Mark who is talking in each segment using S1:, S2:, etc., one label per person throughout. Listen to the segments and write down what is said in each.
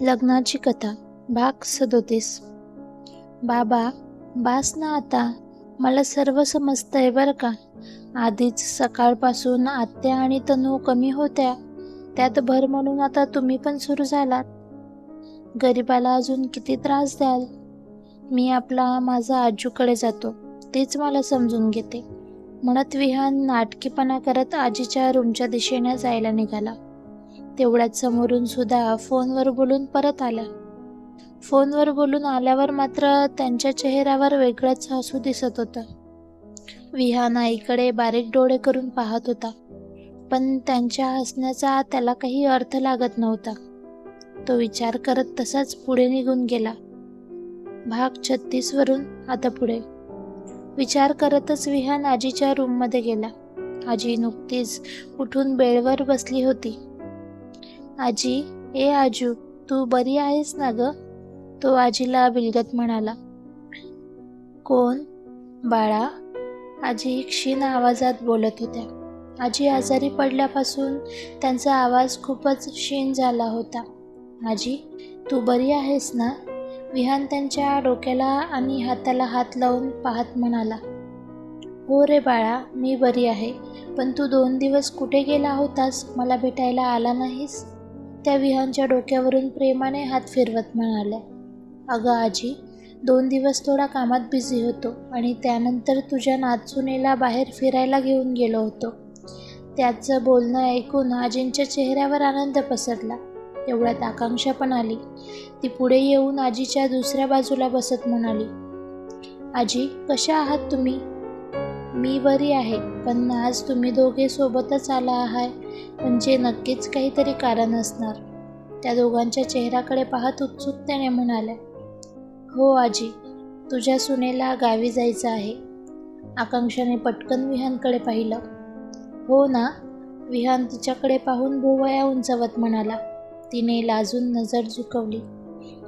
S1: लग्नाची कथा भाग सदोतीस. बाबा बास ना आता. मला सर्व समजतंय बरं का. आधीच सकाळपासून आत्या आणि तनू कमी होत्या. त्यात भर म्हणून आता तुम्ही पण सुरू झालात. गरिबाला अजून किती त्रास द्याल? मी आपला माझा आजूकडे जातो. तेच मला समजून घेते. म्हणत विहान नाटकीपणा करत आजीच्या रूमच्या दिशेने जायला निघाला. तेवढ्यात समोरून सुद्धा फोनवर बोलून परत आला. फोनवर बोलून आल्यावर मात्र त्यांच्या चेहऱ्यावर वेगळंच हसू दिसत होतं. विहान आईकडे बारीक डोळे करून पाहत होता. पण त्यांच्या हसण्याचा त्याला काही अर्थ लागत नव्हता. तो विचार करत तसाच पुढे निघून गेला. भाग छत्तीसवरून आता पुढे. विचार करतच विहान आजीच्या रूममध्ये गेला. आजी नुकतीच उठून बेडवर बसली होती. आजी ए आजू तू बरी आहेस ना ग? तो आजीला बिलगत म्हणाला. कोण? बाळा. आजी क्षीण आवाजात बोलत होत्या. आजी आजारी पडल्यापासून त्यांचा आवाज खूपच क्षीण झाला होता. आजी तू बरी आहेस ना? विहान त्यांच्या डोक्याला आणि हाताला हात लावून पाहत म्हणाला. हो रे बाळा मी बरी आहे. पण तू दोन दिवस कुठे गेला होतास? मला भेटायला आला नाहीस? त्या विहानच्या डोक्यावरून प्रेमाने हात फिरवत म्हणाल्या अगं आजी दोन दिवस थोडा कामात बिझी होतो आणि त्यानंतर तुझ्या नाचुनेला बाहेर फिरायला घेऊन गेलो होतो. त्याचं बोलणं ऐकून आजींच्या चेहऱ्यावर आनंद पसरला. तेवढ्यात आकांक्षा पण आली. ती पुढे येऊन आजीच्या दुसऱ्या बाजूला बसत म्हणाली आजी कशा आहात तुम्ही? मी बरी आहे पण आज तुम्ही दोघे सोबतच आला आहात म्हणजे नक्कीच काहीतरी कारण असणार. त्या दोघांच्या चेहऱ्याकडे पाहत उत्सुकतेने म्हणाल्या हो आजी तुझ्या सुनेला गावी जायचं आहे. आकांक्षाने पटकन विहानकडे पाहिलं. हो ना? विहान तिच्याकडे पाहून भोवया उंचवत म्हणाला. तिने लाजून नजर झुकवली.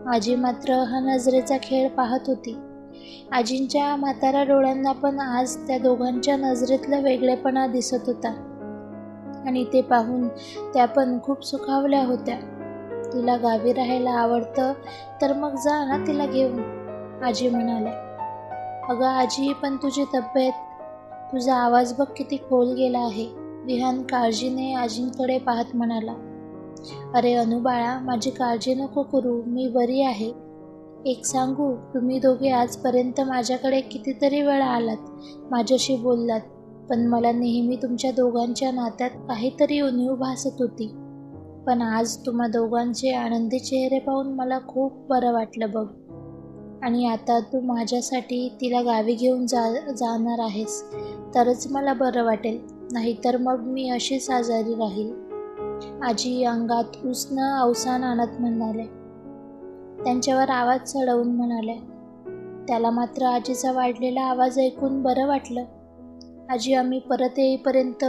S1: आजी मात्र हा नजरेचा खेळ पाहत होती. आजींच्या म्हाताऱ्या डोळ्यांना पण आज त्या दोघांच्या नजरेतला वेगळेपणा दिसत होता. आणि ते पाहून त्या पण खूप सुखावल्या होत्या. तुला गावी राहायला आवडतं तर मग जा ना तिला घेऊन आजी म्हणाल्या. अगं आजी पण तुझी तब्येत तुझा आवाज बघ किती खोल गेला आहे. विहान काळजीने आजींकडे पाहत म्हणाला. अरे अनुबाळा माझी काळजी नको करू मी बरी आहे. एक सांगू तुम्ही दोघे आजपर्यंत माझ्याकडे कितीतरी वेळा आलात माझ्याशी बोललात पण मला नेहमी तुमच्या दोघांच्या नात्यात काहीतरी उणीव भासत होती. पण आज तुम्हा दोघांचे आनंदी चेहरे पाहून मला खूप बरं वाटलं बघ. आणि आता तू माझ्यासाठी तिला गावी घेऊन जा जाणार आहेस तरच मला बरं वाटेल नाहीतर मग मी अशीच आजारी राहील. आजी अंगात उष्ण अवसान आणत म्हणाले. त्यांच्यावर आवाज चढवून म्हणाले त्याला मात्र आजीचा वाढलेला आवाज ऐकून बरं वाटलं. आजी आम्ही परत येईपर्यंत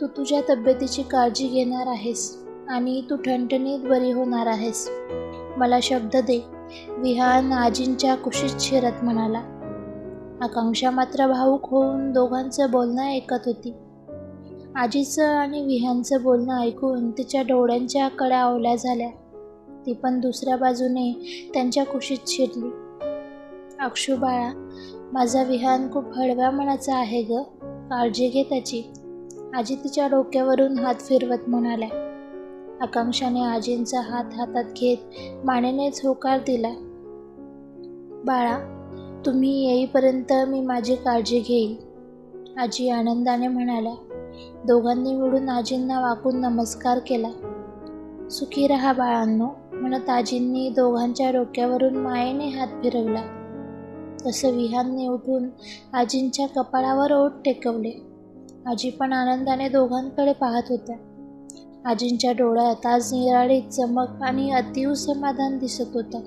S1: तू तुझ्या तब्येतीची काळजी घेणार आहेस आणि तू ठणठणीत बरी होणार आहेस. मला शब्द दे. विहान आजींच्या कुशीत शिरत म्हणाला. आकांक्षा मात्र भाऊक होऊन दोघांचं बोलणं ऐकत होती. आजीचं आणि विहानचं बोलणं ऐकून तिच्या डोळ्यांच्या कड्या ओल्या झाल्या. ती पण दुसऱ्या बाजूने त्यांच्या कुशीत शिरली. अक्षू बाळा माझा विहान खूप हळव्या मनाचा आहे ग. काळजी घे त्याची. आजी तिच्या डोक्यावरून हात फिरवत म्हणाल्या. आकांक्षाने आजींचा हात हातात घेत मानेनेच होकार दिला. बाळा तुम्ही येईपर्यंत मी माझी काळजी घेईल आजी आनंदाने म्हणाल्या. दोघांनी मिळून आजींना वाकून नमस्कार केला. सुखी रहा बाळांनो. म्हणत आजींनी दोघांच्या डोक्यावरून मायेने हात फिरवला. तसं विहानने उठून आजींच्या कपाळावर ओठ टेकवले. आजी पण आनंदाने दोघांकडे पाहत होत्या. आजींच्या डोळ्यात आज निराळी चमक आणि अतिव समाधान दिसत होतं.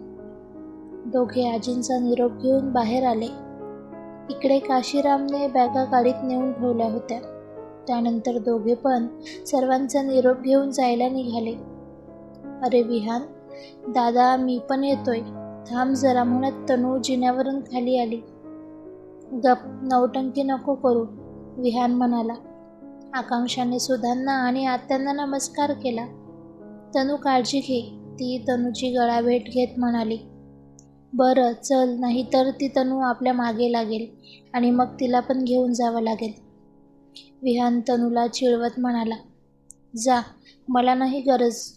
S1: दोघे आजींचा निरोप घेऊन बाहेर आले. इकडे काशीरामने बॅगा गाडीत नेऊन ठेवल्या होत्या. त्यानंतर दोघे पण सर्वांचा निरोप घेऊन जायला निघाले. अरे विहान दादा मी पण येतोय. थांब जरा म्हणत तनू जिन्यावरून खाली आली. गप नवटंकी नको करू विहान म्हणाला. आकांक्षाने सुधांना आणि आत्यांना नमस्कार केला. तनू काळजी घे ती तनूची गळाभेट घेत म्हणाली. बरं चल नाहीतर ती तनू आपल्या मागे लागेल आणि मग तिला पण घेऊन जावं लागेल. विहान तनूला चिळवत म्हणाला. जा मला नाही गरज.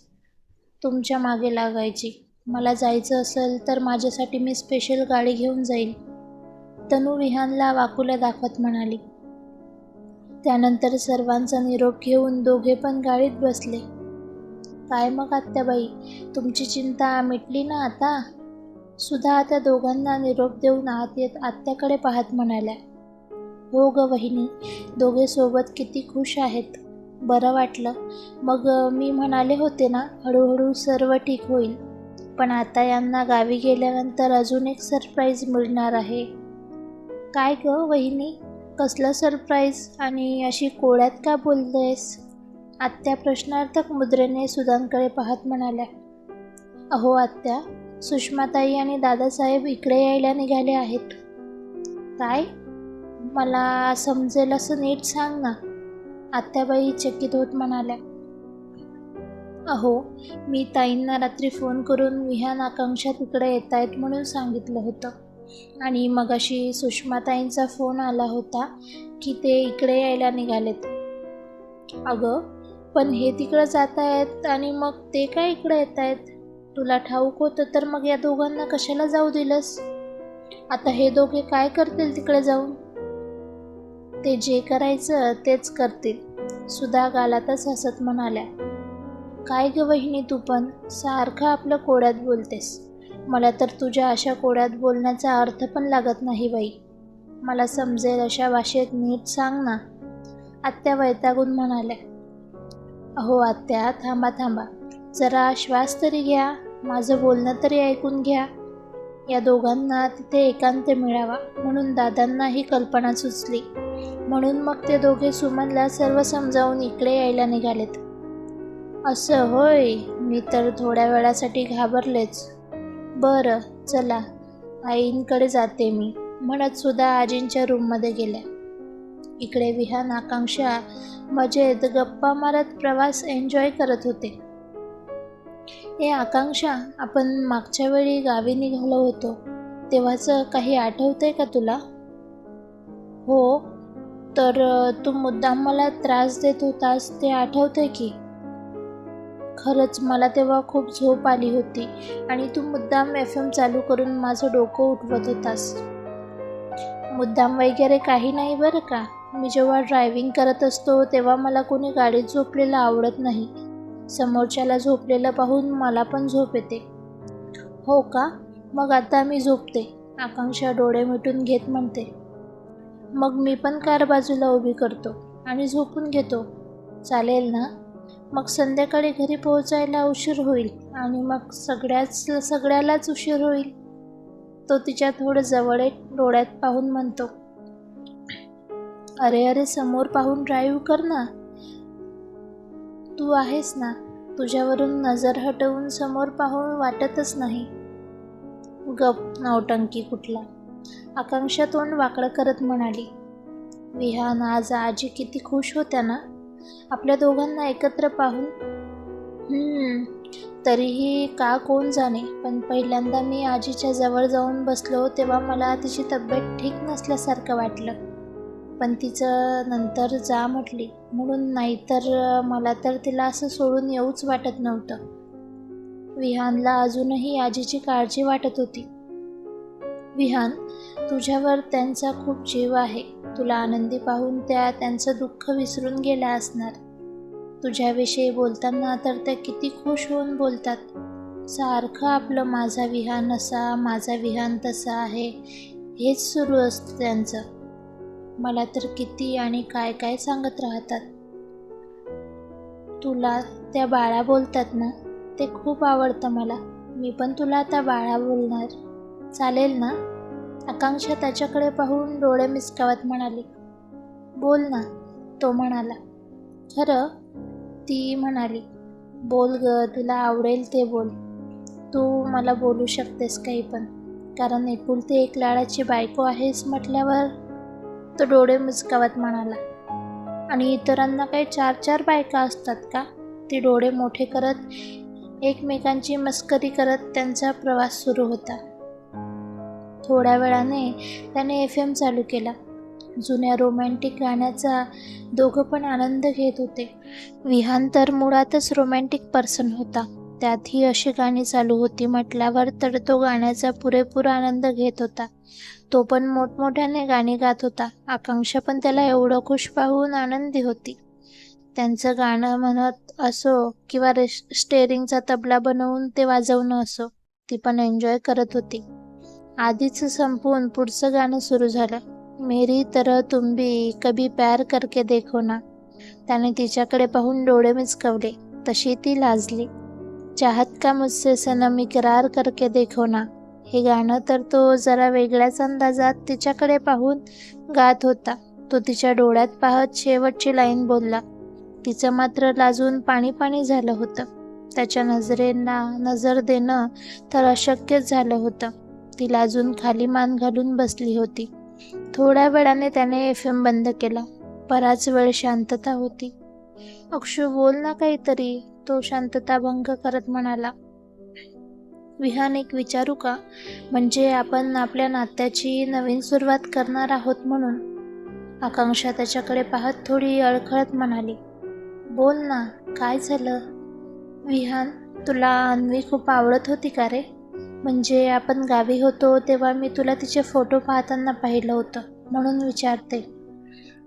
S1: तुमच्या मागे लागायची. मला जायचं असेल तर माझ्यासाठी मी स्पेशल गाडी घेऊन जाईल. तनू विहानला वाकुल्या दाखवत म्हणाली. त्यानंतर सर्वांचा निरोप घेऊन दोघे पण गाडीत बसले. काय मग आत्याबाई? तुमची चिंता मिटली ना आता? सुधा आता दोघांना निरोप देऊन आत येत आत्याकडे पाहत म्हणाल्या. हो ग वहिनी दोघे सोबत किती खुश आहेत. बरं वाटलं. मग मी म्हणाले होते ना हळूहळू सर्व ठीक होईल. पण आता यांना गावी गेल्यानंतर अजून एक सरप्राईज मिळणार आहे. काय ग वहिनी? कसलं सरप्राईज आणि अशी कोळ्यात का बोलतेस? आत्या प्रश्नार्थक मुद्रेने सुधांकडे पाहत म्हणाल्या. अहो आत्या सुषमाताई आणि दादासाहेब इकडे यायला निघाले आहेत. काय? मला समजेल असं नीट सांग ना. आत्याबाई चकित होत म्हणाल्या अहो मी ताईंना रात्री फोन करून विहान आकांक्षा तिकडे येत आहेत म्हणून सांगितलं होतं. आणि मगाशी सुषमाताईंचा फोन आला होता की ते इकडे यायला निघालेत. अगं पण हे तिकडं जात आहेत आणि मग ते काय इकडे येत आहेत तुला ठाऊक होतं तर मग या दोघांना कशाला जाऊ दिलंस? आता हे दोघे काय करतील तिकडे जाऊन? ते जे करायचं तेच करतील. सुधा गालातच हसत म्हणाल्या काय ग वहिनी तू पण? सारखं आपलं कोड्यात बोलतेस. मला तर तुझ्या अशा कोड्यात बोलण्याचा अर्थ पण लागत नाही बाई. मला समजेल अशा भाषेत नीट सांग ना. आत्या वैतागून म्हणाल्या अहो आत्या थांबा थांबा. जरा श्वास तरी घ्या. माझं बोलणं तरी ऐकून घ्या. या दोघांना तिथे एकांत मिळावा म्हणून दादांना ही कल्पना सुचली. म्हणून मग ते दोघे सुमनला सर्व समजावून इकडे यायला निघालेत. असं होय? मी तर थोड्या वेळासाठी घाबरलेच. बरं चला. आईंकडे जाते मी म्हणत सुद्धा आजींच्या रूममध्ये गेल्या. इकडे विहान आकांक्षा मजेत गप्पा मारत प्रवास एन्जॉय करत होते. ए आकांक्षा आपण मागच्या वेळी गावी निघालो होतो. तेव्हाचं काही आठवतंय का तुला? हो तर तू मुद्दाम मला त्रास देत होतास ते आठवतंय की? खरंच मला तेव्हा खूप झोप आली होती आणि तू मुद्दाम एफ एम चालू करून माझं डोकं उठवत होतास. मुद्दाम वगैरे काही नाही बरं का? मी जेव्हा ड्रायव्हिंग करत असतो तेव्हा मला कोणी गाडीत झोपलेलं आवडत नाही. समोरच्याला झोपलेलं पाहून मला पण झोप येते. हो का? मग आता मी झोपते आकांक्षा डोळे मिटून घेत म्हणते. मग मी पण कार बाजूला उभी करतो आणि झोपून घेतो. चालेल ना? मग संध्याकाळी घरी पोहोचायला उशीर होईल आणि मग सगळ्याच सगळ्यालाच उशीर होईल. तो तिच्या थोडं जवळ एक डोळ्यात पाहून म्हणतो. अरे अरे समोर पाहून ड्राईव्ह कर ना. तू आहेस ना तुझ्यावरून नजर हटवून समोर पाहून वाटतच नाही. गप नवटंकी कुठला? आकांक्षा तोंड वाकडं करत म्हणाली. विहान आज आजी किती खुश होत्या ना? आपल्या दोघांना एकत्र पाहून. तरीही का कोण जाणे? पण पहिल्यांदा मी आजीच्या जवळ जाऊन बसलो तेव्हा मला तिची तब्येत ठीक नसल्यासारखं वाटलं. पण तिचं नंतर जा म्हटली. म्हणून नाहीतर मला तर तिला असं सोडून येऊच वाटत नव्हतं. विहानला अजूनही आजीची काळजी वाटत होती. विहान तुझ्यावर त्यांचा खूप जीव आहे. तुला आनंदी पाहून त्या त्यांचं दुःख विसरून गेल्या असणार. तुझ्याविषयी बोलताना तर त्या किती खुश होऊन बोलतात. सारखं आपलं माझा विहान असा माझा विहान तसा आहे. हेच सुरू असतं त्यांचं. मला तर किती आणि काय काय सांगत राहतात. तुला त्या बाळा बोलतात ना ते खूप आवडतं मला. मी पण तुला आता बाळा बोलणार. चालेल ना? आकांक्षा त्याच्याकडे पाहून डोळे मिसकावत म्हणाली. बोल ना तो म्हणाला. खरं? ती म्हणाली. बोल ग तुला आवडेल ते बोल. तू मला बोलू शकतेस काही पण. कारण एकुलती एक लाडाची बायको आहेस म्हटल्यावर तो डोळे मुचकावत म्हणाला. आणि इतरांना काही चार चार बायका असतात का? ती डोळे मोठे करत एकमेकांची मस्करी करत त्यांचा प्रवास सुरू होता. थोड्या वेळाने त्याने एफ एम चालू केला. जुन्या रोमॅन्टिक गाण्याचा दोघं पण आनंद घेत होते. विहान तर मुळातच रोमॅन्टिक पर्सन होता. त्यातही अशी गाणी चालू होती म्हटल्यावर तर तो गाण्याचा पुरेपूर आनंद घेत होता. तो पण मोठमोठ्याने गाणी गात होता. आकांक्षा पण त्याला एवढं खुश पाहून आनंदी होती. त्यांचं गाणं म्हणत असो किंवा रेस स्टेरिंगचा तबला बनवून ते वाजवणं असो ती पण एन्जॉय करत होती. आधीच संपवून पुढचं गाणं सुरू झालं. मेरी तर तुम्ही कभी प्यार करके देखो ना. त्याने तिच्याकडे पाहून डोळे मिचकवले तशी ती लाजली. चाहत का मुझसे सनम इकरार करके देखो ना? हे गाणं तर तो जरा वेगळ्याच अंदाजात तिच्याकडे पाहून गात होता. तो तिच्या डोळ्यात पाहत शेवटची लाईन बोलला. तिचं मात्र लाजून पाणी पाणी झालं होतं. त्याच्या नजरेंना नजर देणं तर अशक्यच झालं होतं. ती लाजून खाली मान घालून बसली होती. थोड्या वेळाने त्याने एफ एम बंद केला. बराच वेळ शांतता होती. अक्षू बोल ना काहीतरी. तो शांतता भंग करत म्हणाला विहान एक विचारू का? म्हणजे आपण आपल्या नात्याची नवीन सुरुवात करणार आहोत म्हणून. आकांक्षा त्याच्याकडे पाहत थोडी अडखळत म्हणाली बोल ना काय झालं? विहान तुला अन्वी खूप आवडत होती का रे? म्हणजे आपण गावी होतो तेव्हा मी तुला तिचे फोटो पाहताना पाहिलं होतं म्हणून विचारते.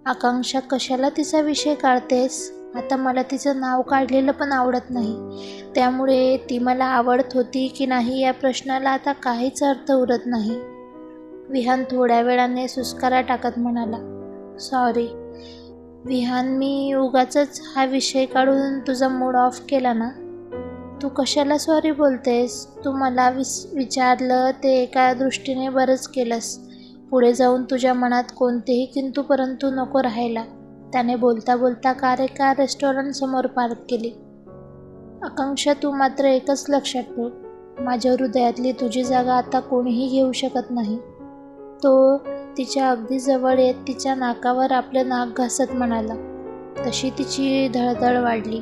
S1: आकांक्षा कशाला तिचा विषय काढतेस? आता मला तिचं नाव काढलेलं पण आवडत नाही. त्यामुळे ती मला आवडत होती की नाही या प्रश्नाला आता काहीच अर्थ उरत नाही. विहान थोड्या वेळाने सुस्कारा टाकत म्हणाला सॉरी विहान मी उगाच हा विषय काढून तुझा मूड ऑफ केला ना? तू कशाला सॉरी बोलतेस? तू मला विस विचारलं ते एका दृष्टीने बरंच केलंस. पुढे जाऊन तुझ्या मनात कोणतेही किंतू परंतु नको राहायला. त्याने बोलता बोलता कार एका रेस्टॉरंटसमोर पार्क केली. आकांक्षा तू मात्र एकच लक्षात ठेव. माझ्या हृदयातली तुझी जागा आता कोणीही घेऊ शकत नाही. तो तिच्या अगदी जवळ येत तिच्या नाकावर आपलं नाक घासत म्हणाला. तशी तिची धळधळ वाढली.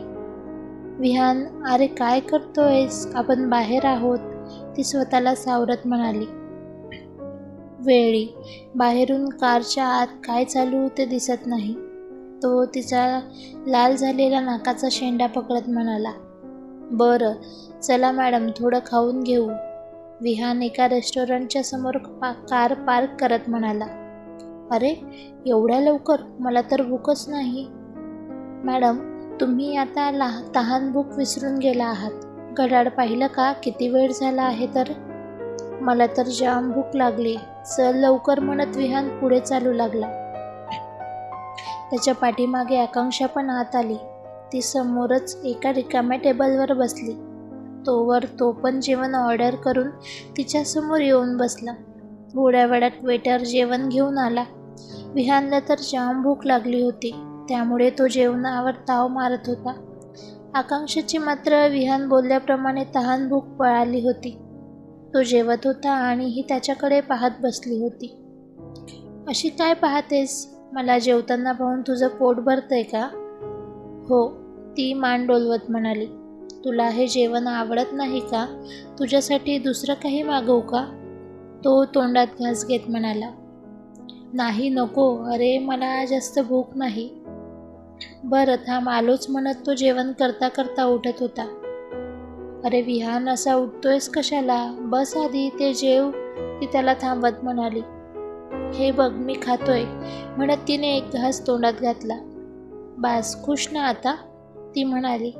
S1: विहान अरे काय करतोयस? आपण बाहेर आहोत. ती स्वतःला सावरत म्हणाली. वेळी बाहेरून कारच्या आत काय चालू ते दिसत नाही. तो तिचा लाल झालेला नाकाचा शेंडा पकडत म्हणाला बरं चला मॅडम थोडं खाऊन घेऊ. विहान एका रेस्टॉरंटच्या समोर पा कार पार्क करत म्हणाला अरे एवढ्या लवकर? मला तर भूकच नाही. मॅडम तुम्ही आता ला तहान भूक विसरून गेला आहात. घड्याळ पाहिलं का? किती वेळ झाला आहे तर? मला तर जाम भूक लागली. चल लवकर म्हणत विहान पुढे चालू लागला. त्याच्या पाठीमागे आकांक्षा पण आत आली. ती समोरच एका रिकाम्या टेबलवर बसली. तोवर तो पण जेवण ऑर्डर करून तिच्यासमोर येऊन बसला. थोड्या वेळात वेटर जेवण घेऊन आला. विहानला तर जाम भूक लागली होती. त्यामुळे तो जेवणावर ताव मारत होता. आकांक्षाची मात्र विहान बोलल्याप्रमाणे तहान भूक पळाली होती. तो जेवत होता आणि ही त्याच्याकडे पाहत बसली होती. अशी काय पाहतेस? मला जेवताना पाहून तुझं पोट भरतंय का? हो ती मान डोलवत म्हणाली. तुला हे जेवण आवडत नाही का? तुझ्यासाठी दुसरं काही मागवू का? तो तोंडात घास घेत म्हणाला. नाही नको. अरे मला जास्त भूक नाही. बरं थांब. आलोच म्हणत तो जेवण करता करता उठत होता. अरे विहान असा उठतोयस कशाला? बस आधी ते जेव. ती त्याला थांबत म्हणाली. हे बघ मी खातोय. म्हणत तिने एक घास तोंडात घातला. बास खुश ना आता? ती म्हणाली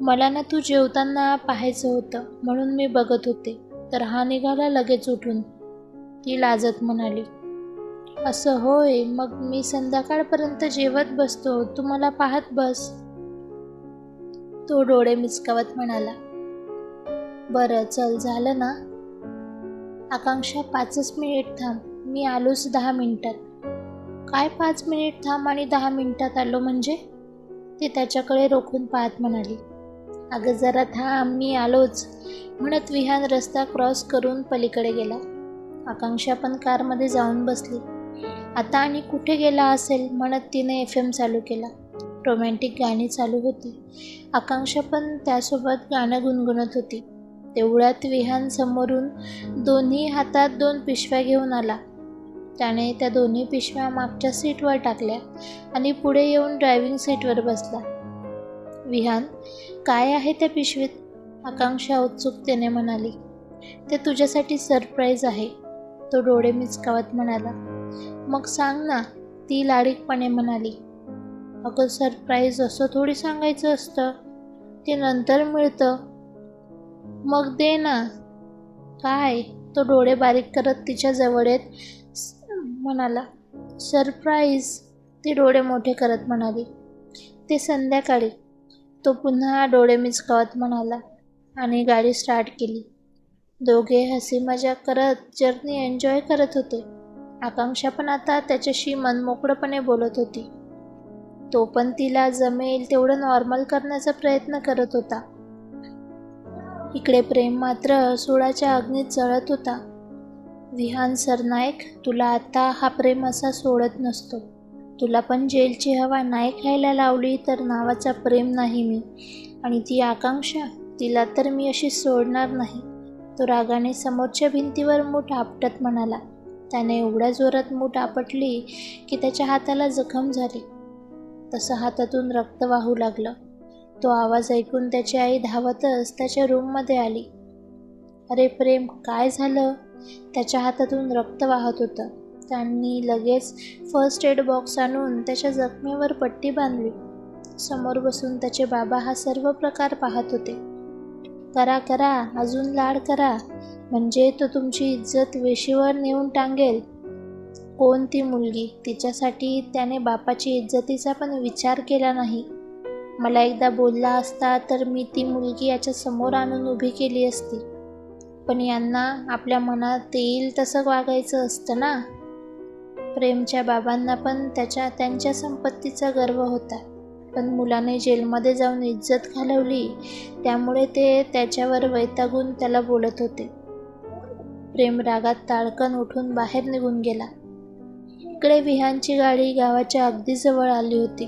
S1: मला ना तू जेवताना पाहायचं होतं म्हणून मी बघत होते. तर हा निघाला लगेच उठून. ती लाजत म्हणाली असं होय मग मी संध्याकाळपर्यंत जेवत बसतो. तू मला पाहत बस. तो डोळे मिचकावत म्हणाला बरं चल झालं ना? आकांक्षा पाचच मिनिट थांब. मी आलोच दहा मिनटात. काय पाच मिनिट थांब आणि दहा मिनिटात आलो म्हणजे? ती त्याच्याकडे रोखून पाहत म्हणाली. अगं जरा थांब मी आलोच. म्हणत विहान रस्ता क्रॉस करून पलीकडे गेला. आकांक्षा पण कारमध्ये जाऊन बसली. आता आणि कुठे गेला असेल? म्हणत तिने एफ एम चालू केला. रोमॅन्टिक गाणी चालू होती. आकांक्षा पण त्यासोबत गाणं गुणगुणत होती. तेवढ्यात विहान समोरून दोन्ही हातात दोन पिशव्या घेऊन आला. त्याने त्या दोन्ही पिशव्या मागच्या सीटवर टाकल्या आणि पुढे येऊन ड्रायव्हिंग सीटवर बसला. विहान काय आहे त्या पिशवीत? आकांक्षा उत्सुकतेने म्हणाली. ते तुझ्यासाठी सरप्राईज आहे तो डोळे मिचकावत म्हणाला. मग सांग ना ती लाडीकपणे म्हणाली. अगं सरप्राईज असं थोडी सांगायचं असतं. ते नंतर मिळतं. मग दे ना. काय? तो डोळे बारीक करत तिच्या जवळ येत म्हणाला सरप्राईज ती डोळे मोठे करत म्हणाली. ते संध्याकाळी तो पुन्हा डोळे मिचकावत म्हणाला आणि गाडी स्टार्ट केली. दोघे हसी मजा करत जर्नी एन्जॉय करत होते. आकांक्षा पण आता त्याच्याशी मनमोकळपणे बोलत होती. तो पण तिला जमेल तेवढं नॉर्मल करण्याचा प्रयत्न करत होता. इकडे प्रेम मात्र सुळाच्या अग्नीत जळत होता. विहान सरनाईक तुला आता हा प्रेम असा सोडत नसतो. तुला पण जेलची हवा नाही खायला लावली तर नावाचा प्रेम नाही मी. आणि ती आकांक्षा तिला तर मी अशी सोडणार नाही. तो रागाने समोरच्या भिंतीवर मूठ आपटत म्हणाला. त्याने एवढ्या जोरात मूठ आपटली की त्याच्या हाताला जखम झाली. तसं हातातून रक्त वाहू लागलं. तो आवाज ऐकून त्याची आई धावतच त्याच्या रूममध्ये आली. अरे प्रेम काय झालं? त्याच्या हातातून रक्त वाहत होतं. त्यांनी लगेच फर्स्ट एड बॉक्स आणून त्याच्या जखमेवर पट्टी बांधली. समोर बसून त्याचे बाबा हा सर्व प्रकार पाहत होते. करा करा अजून लाड करा. म्हणजे तो तुमची इज्जत वेशीवर नेऊन टांगेल. कोण ती मुलगी? तिच्यासाठी त्याने बापाची इज्जतीचा पण विचार केला नाही. मला एकदा बोलला असता तर मी ती मुलगी याच्या समोर आणून उभी केली असती. पण यांना आपल्या मनात येईल तसं वागायचं असतं ना. प्रेमच्या बाबांना पण त्याच्या त्यांच्या संपत्तीचा गर्व होता. पण मुलाने जेलमध्ये जाऊन इज्जत घालवली त्यामुळे ते त्याच्यावर वैतागून त्याला बोलत होते. प्रेम रागात ताळकन उठून बाहेर निघून गेला. इकडे विहानची गाडी गावाच्या अगदी जवळ आली होती.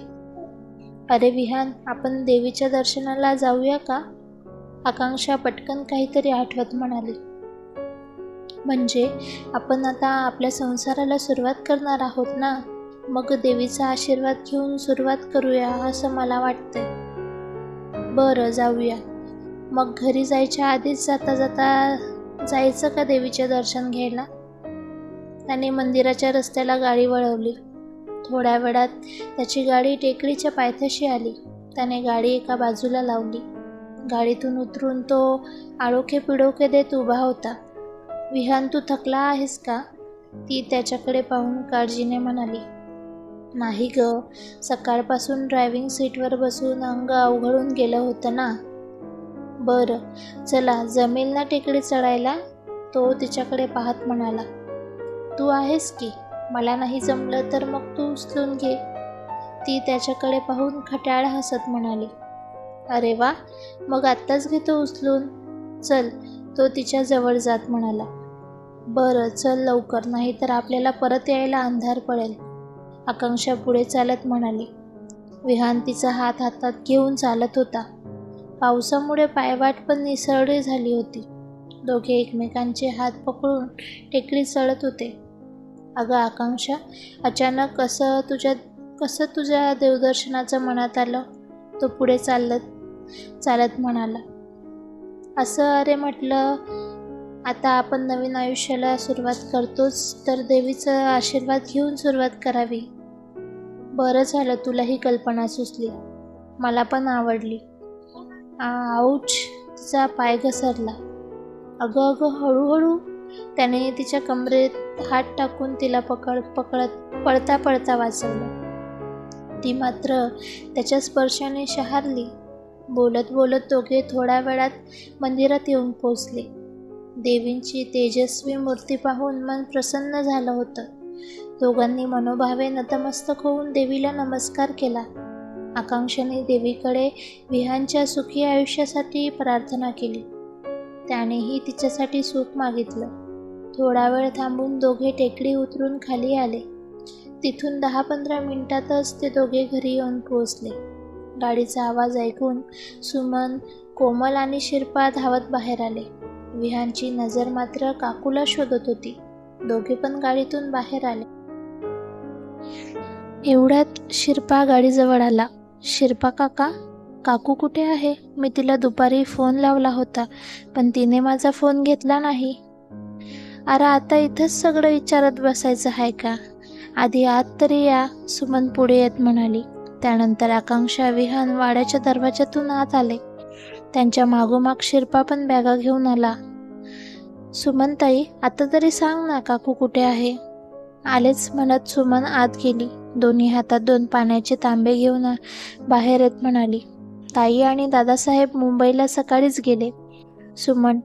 S1: अरे विहान आपण देवीच्या दर्शनाला जाऊया का? आकांक्षा पटकन काहीतरी आठवत म्हणाली. म्हणजे आपण आता आपल्या संसाराला सुरुवात करणार आहोत ना? मग देवीचा आशीर्वाद घेऊन सुरुवात करूया असं मला वाटतंय. बरं जाऊया. मग घरी जायच्या आधीच जाता जाता जायचं का देवीचे दर्शन घ्यायला? त्याने मंदिराच्या रस्त्याला गाडी वळवली. थोड्या वेळात त्याची गाडी टेकडीच्या पायथ्याशी आली. त्याने गाडी एका बाजूला लावली. गाडीतून उतरून तो आळोखे पिडोखे देत उभा होता. विहान तू थकला आहेस का? ती त्याच्याकडे पाहून काळजीने म्हणाली. नाही ग सकाळपासून ड्रायव्हिंग सीटवर बसून अंग अवघडून गेलं होतं ना. बरं चला जमेल ना टेकडी चढायला? तो तिच्याकडे पाहत म्हणाला. तू आहेस की? मला नाही जमलं तर मग तू उचलून घे. ती त्याच्याकडे पाहून खट्याळ हसत म्हणाली. अरे वा मग आत्ताच घेतो उचलून. चल तो तिच्या जवळ जात म्हणाला. बरं चल लवकर नाही तर आपल्याला परत यायला अंधार पडेल. आकांक्षा पुढे चालत म्हणाली. विहान तिचा हात हातात घेऊन चालत होता. पावसामुळे पायवाट पण निसरडी झाली होती. दोघे एकमेकांचे हात पकडून टेकडी चढत होते. अगं आकांक्षा अचानक कसं तुझ्या कसं तुझ्या देवदर्शनाचं मनात आलं? तो पुढे चालत चालत म्हणाला असं अरे म्हटलं आता आपण नवीन आयुष्याला सुरुवात करतोच तर देवीचा आशीर्वाद घेऊन सुरुवात करावी. बरं झालं तुला ही कल्पना सुचली. मला पण आवडली. आऊच. तिचा पाय घसरला. अगं अगं हळूहळू. त्याने तिच्या कमरेत हात टाकून तिला पकड पकडत पळता पळता वाचवलं. ती मात्र त्याच्या स्पर्शाने शहारली. बोलत बोलत दोघे थोड्या वेळात मंदिरात येऊन पोचले देवींची तेजस्वी मूर्ती पाहून मन प्रसन्न झालं होतं. दोघांनी मनोभावे नतमस्तक होऊन देवीला नमस्कार केला. आकांक्षाने देवीकडे विहानच्या सुखी आयुष्यासाठी प्रार्थना केली. त्यानेही तिच्यासाठी सुख मागितलं. थोडा वेळ थांबून दोघे टेकडी उतरून खाली आले. तिथून दहा पंधरा मिनिटातच ते दोघे घरी येऊन पोहोचले. गाडीचा आवाज ऐकून सुमन कोमल आणि शिरपा धावत बाहेर आले. विहानची नजर मात्र काकूला शोधत होती. दोघे पण गाडीतून बाहेर आले. एवढ्यात शिरपा गाडीजवळ आला. शिरपा काका काकू कुठे आहे? मी तिला दुपारी फोन लावला होता पण तिने माझा फोन घेतला नाही. अरे आता इथंच सगळं विचारत बसायचं आहे का? आधी आत तरी या सुमन पुढे येत म्हणाली. त्यानंतर आकांक्षा विहान वाड्याच्या दरवाजातून आत आले. त्यांच्या मागोमाग शिरपा पण बॅगा घेऊन आला. सुमनताई आता तरी सांग ना काकू कुठे आहे? आलेच म्हणत सुमन आत गेली. दोन्ही हातात दोन पाण्याचे तांबे घेऊन बाहेर येत म्हणाली. ताई आणि दादासाहेब मुंबईला सकाळीच गेले. सुमन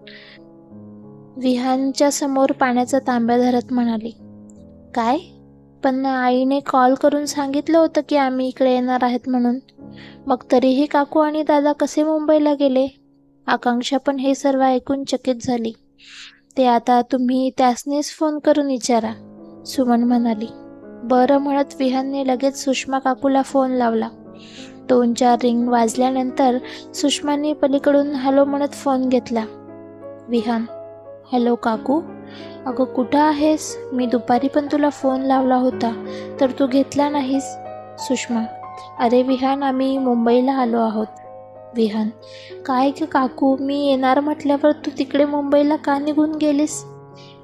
S1: विहानच्या समोर पाण्याचा तांब्या धरत म्हणाली. काय? पण आईने कॉल करून सांगितलं होतं की आम्ही इकडे येणार आहेत म्हणून. मग तरीही काकू आणि दादा कसे मुंबईला गेले? आकांक्षा पण हे सर्व ऐकून चकित झाली. ते आता तुम्ही त्यासनीच फोन करून विचारा सुमन म्हणाली. बरं म्हणत विहानने लगेच सुषमा काकूला फोन लावला. दोन चार रिंग वाजल्यानंतर सुषमाने पलीकडून हॅलो म्हणत फोन घेतला. विहान हॅलो काकू? अगं कुठं आहेस? मी दुपारी पण तुला फोन लावला होता तर तू घेतला नाहीस? सुषमा अरे विहान आम्ही मुंबईला आलो आहोत. विहान काय की काकू मी येणार म्हटल्यावर तू तिकडे मुंबईला का निघून गेलीस?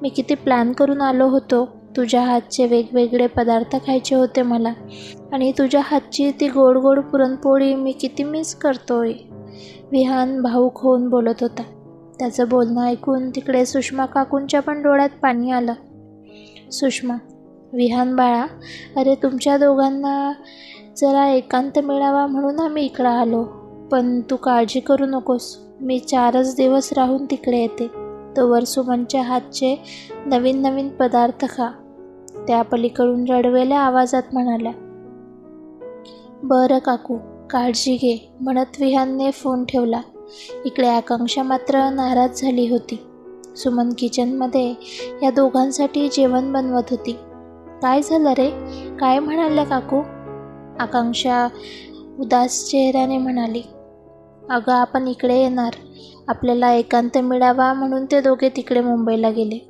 S1: मी किती प्लॅन करून आलो होतो. तुझ्या हातचे वेगवेगळे पदार्थ खायचे होते मला आणि तुझ्या हातची ती गोड गोड पुरणपोळी मी किती मिस करतोय. विहान भाऊक होऊन बोलत होता. त्याचं बोलणं ऐकून तिकडे सुषमा काकूंच्या पण डोळ्यात पाणी आलं. सुषमा विहान बाळा अरे तुमच्या दोघांना जरा एकांत मिळावा म्हणून आम्ही इकडं आलो. पण तू काळजी करू नकोस. मी चारच दिवस राहून तिकडे येते. तोवर सुमनच्या हातचे नवीन नवीन पदार्थ खा. त्या पलीकडून रडवेल्या आवाजात म्हणाल्या बरं काकू काळजी घे म्हणत विहानने फोन ठेवला. इकडे आकांक्षा मात्र नाराज झाली होती. सुमन किचनमध्ये या दोघांसाठी जेवण बनवत होती. काय झालं रे? काय म्हणाल्या काकू? आकांक्षा उदास चेहऱ्याने म्हणाली. अगं आपण इकडे येणार. आपल्याला एकांत मिळावा म्हणून ते दोघे तिकडे मुंबईला गेले.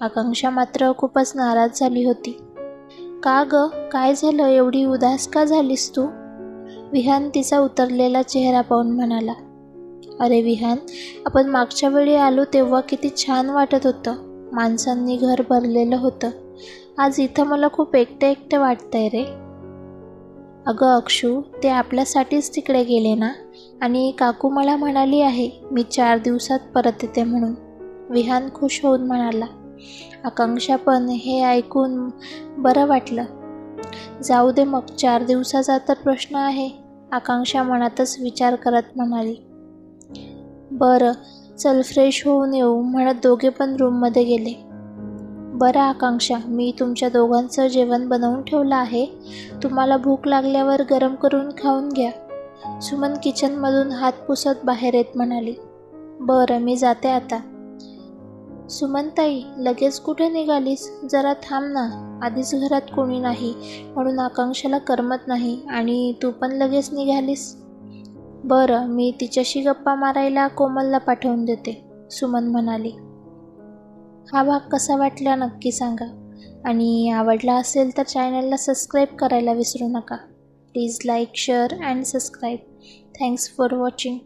S1: आकांक्षा मात्र खूपच नाराज झाली होती. का ग? काय झालं? एवढी उदास का झालीस तू? विहान तिचा उतरलेला चेहरा पाहून म्हणाला. अरे विहान आपण मागच्या वेळी आलो तेव्हा किती छान वाटत होतं. माणसांनी घर भरलेलं होतं. आज इथं मला खूप एकटं एकटं वाटतंय रे. अगं अक्षू ते आपल्यासाठीच तिकडे गेले ना? आणि काकू मला म्हणाली आहे मी चार दिवसात परत येते म्हणून. विहान खुश होऊन म्हणाला आकांक्षा पण हे ऐकून बरं वाटलं. जाऊ दे मग चार दिवसाचा तर प्रश्न आहे. आकांक्षा मनातच विचार करत म्हणाली बरं चल फ्रेश होऊन येऊ म्हणत दोघे पण रूममध्ये गेले. बरं आकांक्षा मी तुमच्या दोघांचं जेवण बनवून ठेवलं आहे. तुम्हाला भूक लागल्यावर गरम करून खाऊन घ्या. सुमन किचनमधून हात पुसत बाहेर येत म्हणाली. बरं मी जाते आता. सुमनताई लगेच कुठे निघालीस? जरा थांब ना. आधीच घरात कोणी नाही म्हणून आकांक्षाला करमत नाही. आणि तू पण लगेच निघालीस? बरं मी तिच्याशी गप्पा मारायला कोमलला पाठवून देते सुमन म्हणाली. हा भाग कसा वाटला नक्की सांगा. आणि आवडला असेल तर चॅनलला सबस्क्राईब करायला विसरू नका. Please like share and subscribe thanks for watching